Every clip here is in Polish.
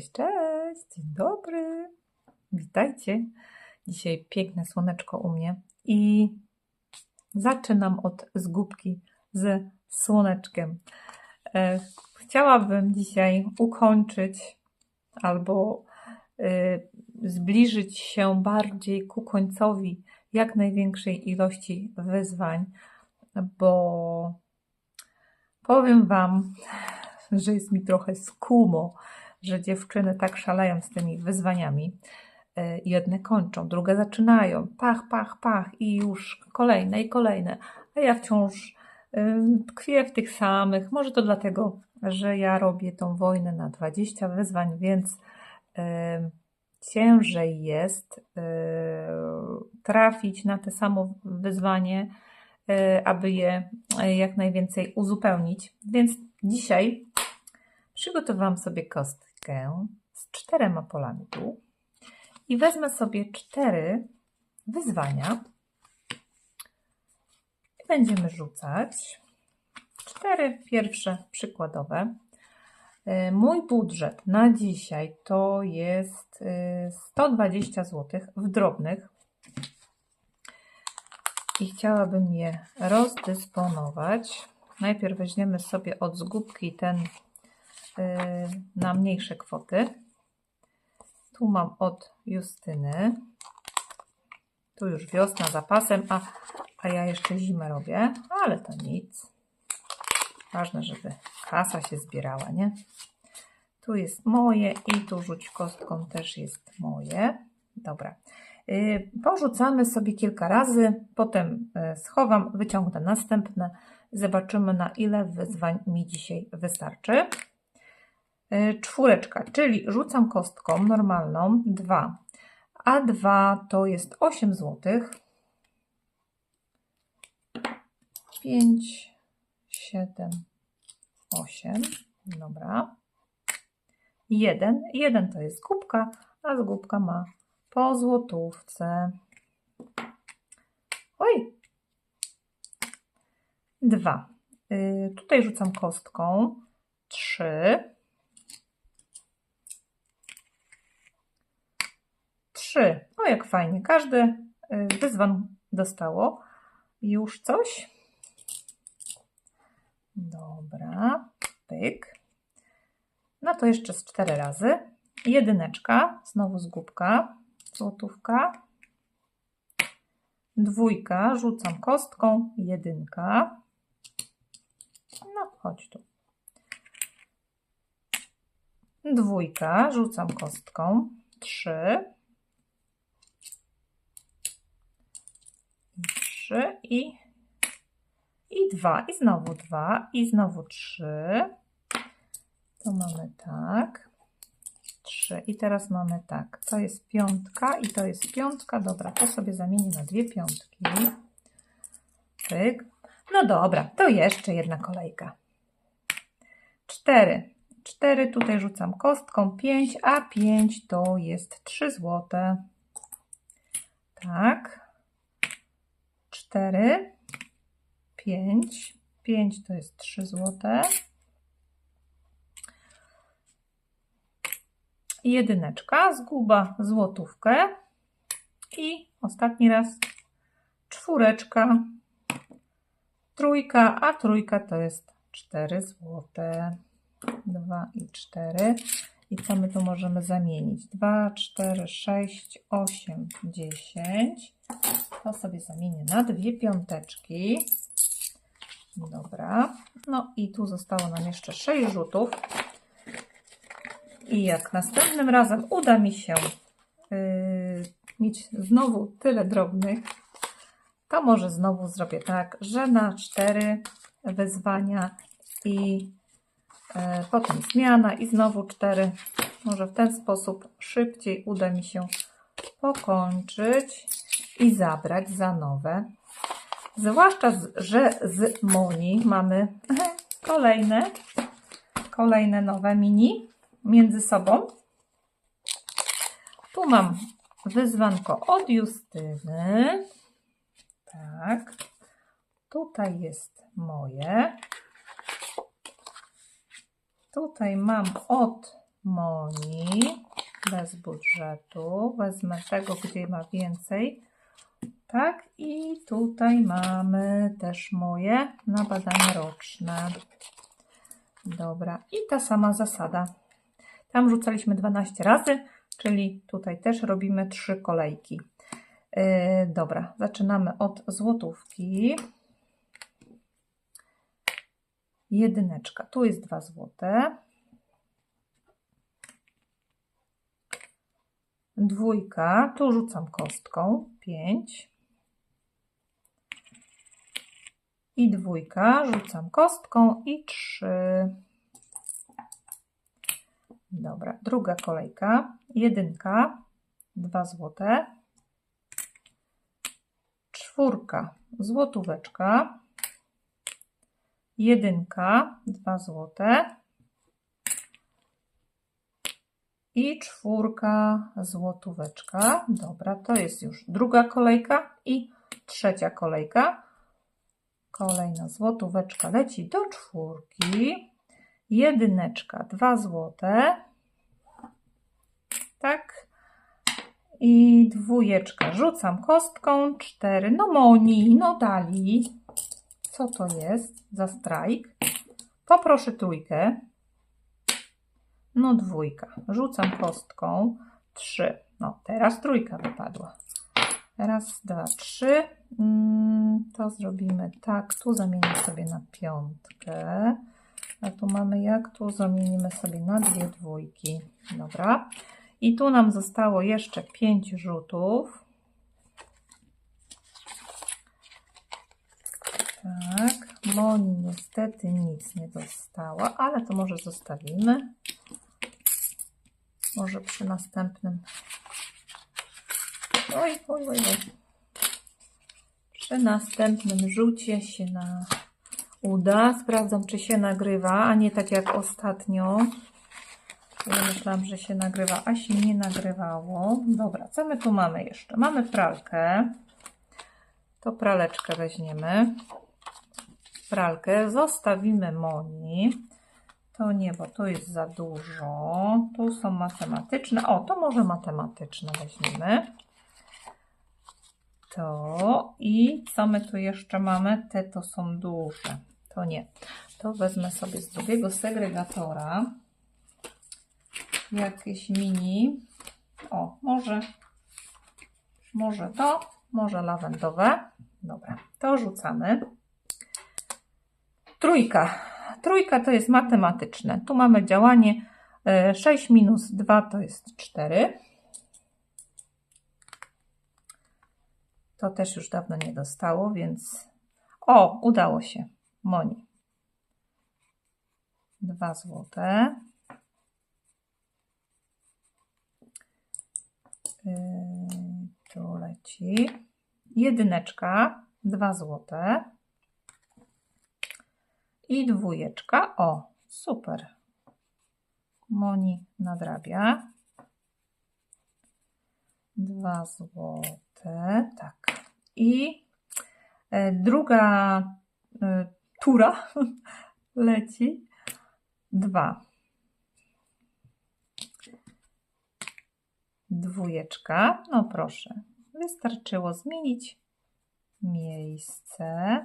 Cześć, cześć, dzień dobry. Witajcie. Dzisiaj piękne słoneczko u mnie i zaczynam od zgubki z słoneczkiem. E, Chciałabym dzisiaj ukończyć albo e, zbliżyć się bardziej ku końcowi jak największej ilości wyzwań, bo powiem Wam, że jest mi trochę skumo, że dziewczyny tak szaleją z tymi wyzwaniami. E, Jedne kończą, drugie zaczynają, pach, pach, pach i już kolejne i kolejne, a ja wciąż ym, tkwię w tych samych. Może to dlatego, że ja robię tą wojnę na 20 wyzwań, więc ym, ciężej jest trafić na te samo wyzwanie, aby je jak najwięcej uzupełnić. Więc dzisiaj przygotowałam sobie kostkę z czterema polami tu i wezmę sobie cztery wyzwania będziemy rzucać. Cztery pierwsze przykładowe. Y, Mój budżet na dzisiaj to jest y, 120 zł w drobnych i chciałabym je rozdysponować. Najpierw weźmiemy sobie od zgubki ten na mniejsze kwoty. Tu mam od Justyny. Tu już wiosna zapasem, a, a ja jeszcze zimę robię, ale to nic. Ważne, żeby kasa się zbierała, nie? Tu jest moje i tu rzuć kostką też jest moje. Dobra. Yy, Porzucamy sobie kilka razy, potem yy, schowam, wyciągnę następne. Zobaczymy na ile wyzwań mi dzisiaj wystarczy. Yy, Czwóreczka, czyli rzucam kostką normalną 2, a 2 to jest 8 zł. 5, 7, 8. Dobra. 1. 1 to jest zgubka, a zgubka ma po złotówce. Oj. 2. Y, tutaj rzucam kostką. 3. 3. O, jak fajnie. Każdy y, wyzwan dostało już coś. Dobra, pyk. No to jeszcze z cztery razy. Jedyneczka, znowu zgubka, złotówka. Dwójka, rzucam kostką, jedynka. No, chodź tu. Dwójka, rzucam kostką, trzy. I trzy i i dwa, i znowu dwa, i znowu trzy. To mamy tak. Trzy. I teraz mamy tak. To jest piątka i to jest piątka. Dobra, to sobie zamienię na dwie piątki. Pyk. No dobra, to jeszcze jedna kolejka. Cztery. Cztery tutaj rzucam kostką. Pięć, a pięć to jest trzy złote. Tak. Cztery. 5. 5 to jest 3 złote. Jedyneczka, zguba złotówkę. I ostatni raz czwóreczka, trójka, a trójka to jest 4 złote. 2 i 4. I co my tu możemy zamienić? 2, 4, 6, 8, 10. To sobie zamienię na dwie piąteczki. Dobra. No i tu zostało nam jeszcze 6 rzutów. I jak następnym razem uda mi się yy, mieć znowu tyle drobnych, to może znowu zrobię tak, że na 4 wyzwania i potem zmiana i znowu 4. Może w ten sposób szybciej uda mi się pokończyć i zabrać za nowe Zwłaszcza, że z Moni mamy kolejne, kolejne nowe mini między sobą. Tu mam wyzwanko od Justyny. Tak. Tutaj jest moje. Tutaj mam od Moni bez budżetu. Wezmę tego, gdzie ma więcej. Tak, i tutaj mamy też moje na badania roczne. Dobra, i ta sama zasada. Tam rzucaliśmy 12 razy, czyli tutaj też robimy 3 kolejki. Yy, dobra, zaczynamy od złotówki. Jedyneczka, tu jest 2 złote. Dwójka, tu rzucam kostką, 5. I dwójka, rzucam kostką i 3. Dobra, druga kolejka. Jedynka, 2 złote. Czwórka, złotóweczka. Jedynka, 2 złote. I czwórka, złotóweczka. Dobra, to jest już druga kolejka i trzecia kolejka. Kolejna złotóweczka leci do czwórki. Jedyneczka, dwa złote. Tak. I dwójeczka. Rzucam kostką. Cztery. No Moni, no dali. Co to jest za strajk? Poproszę trójkę. No dwójka. Rzucam kostką. Trzy. No teraz trójka wypadła. Raz, dwa, trzy. Mm, To zrobimy tak. Tu zamienię sobie na piątkę. A tu mamy jak? Tu zamienimy sobie na dwie dwójki. Dobra. I tu nam zostało jeszcze pięć rzutów. Tak. Moni niestety nic nie dostała, ale to może zostawimy. Może przy następnym. Oj, oj, oj, oj. Przy następnym rzucie się na uda. Sprawdzam, czy się nagrywa, a nie tak jak ostatnio. Ja myślałam, że się nagrywa, a się nie nagrywało. Dobra, co my tu mamy jeszcze? Mamy pralkę. To praleczkę weźmiemy. Pralkę zostawimy Moni. To nie, bo to jest za dużo. Tu są matematyczne. O, to może matematyczne weźmiemy. To i co my tu jeszcze mamy? Te to są duże. To nie. To wezmę sobie z drugiego segregatora. Jakieś mini. O, może, może to, może lawendowe. Dobra, to rzucamy. Trójka. Trójka to jest matematyczne. Tu mamy działanie e, 6 minus 2 to jest 4. To też już dawno nie dostało, więc. O, udało się. Moni. Dwa złote. Yy, tu leci. Jedyneczka. Dwa złote. I dwójeczka. O, super. Moni nadrabia. Dwa złote. Tak. I e, druga e, tura leci. Dwa. Dwójeczka. No proszę. Wystarczyło zmienić miejsce.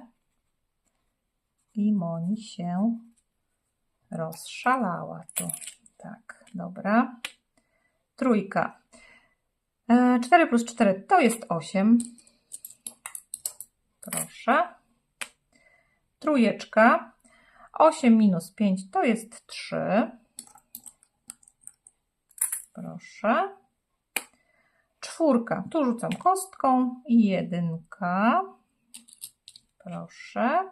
I Moni się rozszalała tu. Tak, dobra. Trójka. 4 plus 4 to jest 8. Proszę. Trójeczka. 8 minus 5 to jest 3. Proszę. Czwórka. Tu rzucam kostką. I jedynka. Proszę.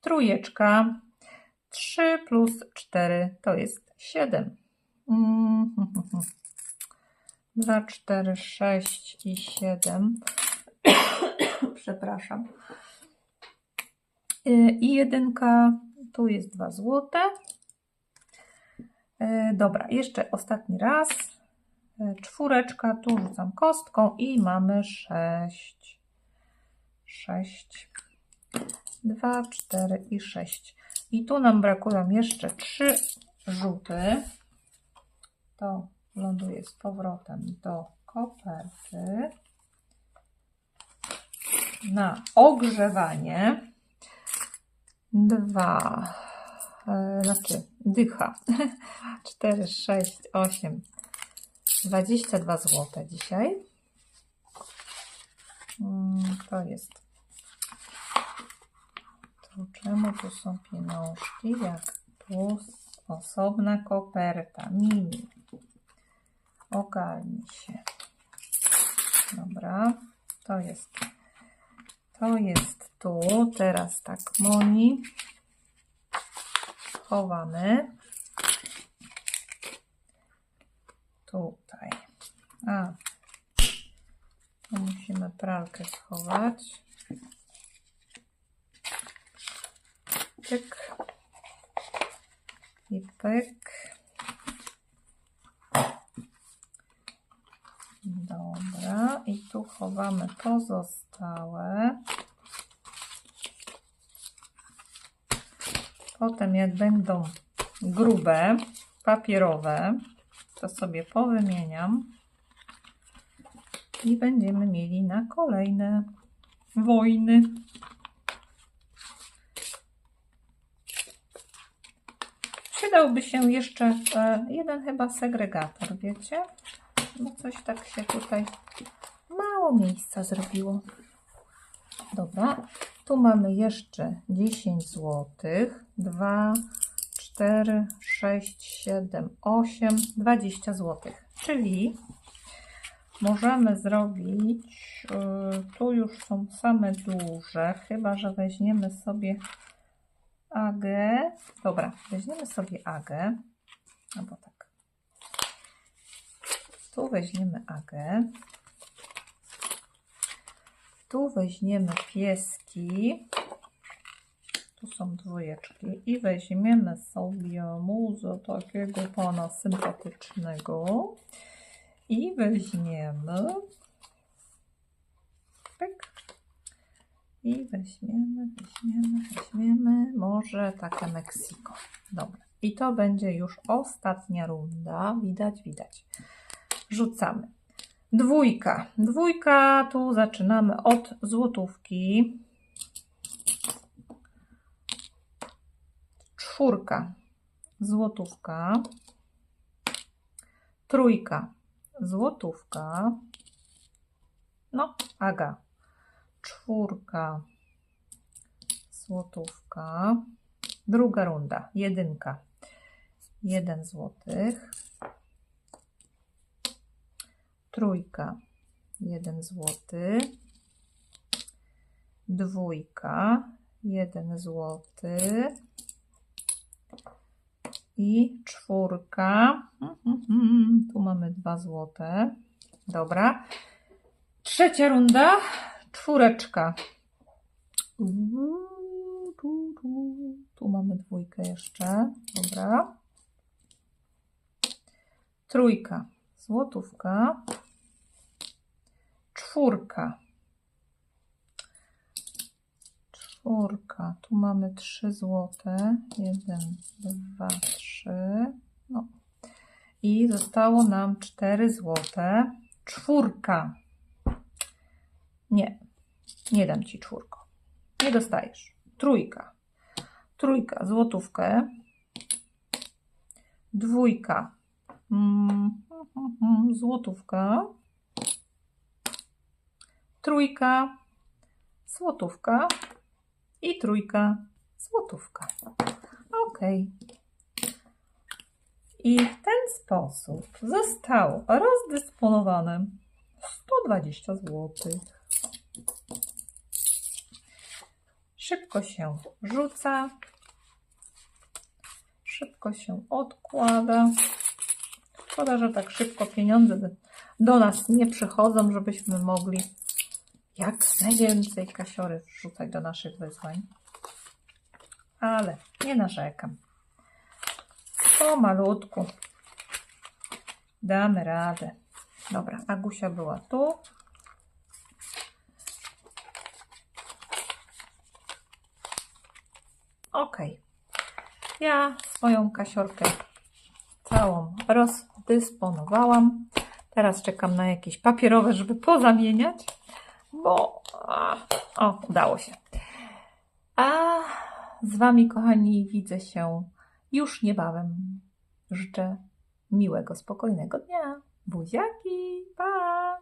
Trójeczka. 3 plus 4 to jest 7. Mm, 2, 4, 6 i 7. Przepraszam. Y, I jedynka, tu jest 2 złote. Y, Dobra, jeszcze ostatni raz. Y, Czwóreczka, tu rzucam kostką i mamy 6. 6. 2, 4 i 6. I tu nam brakują jeszcze 3 rzuty. to ląduje z powrotem do koperty na ogrzewanie. Dwa, e, znaczy dycha. 4, 6, 8, 22 zł dzisiaj. Mm, To jest. To czemu tu są pieniążki? Jak tu osobna koperta. Mini. Ogarnij się. Dobra. To jest. To jest tu. Teraz tak, Moni. Chowamy. Tutaj. A. Tu musimy pralkę schować. Pyk. I pyk. Dobra. I tu chowamy pozostałe. Potem jak będą grube, papierowe, to sobie powymieniam i będziemy mieli na kolejne wojny. Przydałby się jeszcze e, jeden chyba segregator, wiecie? Bo coś tak się tutaj mało miejsca zrobiło. Dobra, tu mamy jeszcze 10 zł. 2, 4, 6, 7, 8, 20 zł. Czyli możemy zrobić, yy, tu już są same duże, chyba że weźmiemy sobie agę. Dobra, weźmiemy sobie agę. Albo tak. Tu weźmiemy agę. Tu weźmiemy pieski. Tu są dwójeczki. I weźmiemy sobie muzę takiego pana sympatycznego. I weźmiemy. Pyk. I weźmiemy, weźmiemy, weźmiemy. Może takie Meksiko. Dobra. I to będzie już ostatnia runda. Widać, widać. Rzucamy. Dwójka. Dwójka, tu zaczynamy od złotówki. Czwórka. Złotówka. Trójka. Złotówka. No, Aga. Czwórka. Złotówka. Druga runda. Jedynka. Jeden złotych. Trójka. Jeden złoty. Dwójka. Jeden złoty. I czwórka. Tu mamy dwa złote. Dobra. Trzecia runda. Czwóreczka. Tu mamy dwójkę jeszcze. Dobra. Trójka. Złotówka. Czwórka. Czwórka. Tu mamy trzy złote. Jeden, dwa, trzy. No. I zostało nam cztery złote. Czwórka. Nie. Nie dam ci czwórko. Nie dostajesz. Trójka. Trójka. Złotówkę. Dwójka. Mm, złotówka. Trójka. Złotówka. I trójka. Złotówka. Ok. I w ten sposób zostało rozdysponowane 120 zł. Szybko się rzuca, szybko się odkłada. Szkoda, że tak szybko pieniądze do- nas nie przychodzą, żebyśmy mogli jak najwięcej kasiory wrzucać do naszych wyzwań. Ale nie narzekam. Pomalutku. Damy radę. Dobra, Agusia była tu. Ja swoją kasiorkę całą rozdysponowałam. Teraz czekam na jakieś papierowe, żeby pozamieniać, bo o, udało się. A z Wami, kochani, widzę się już niebawem. Życzę miłego, spokojnego dnia. Buziaki, pa!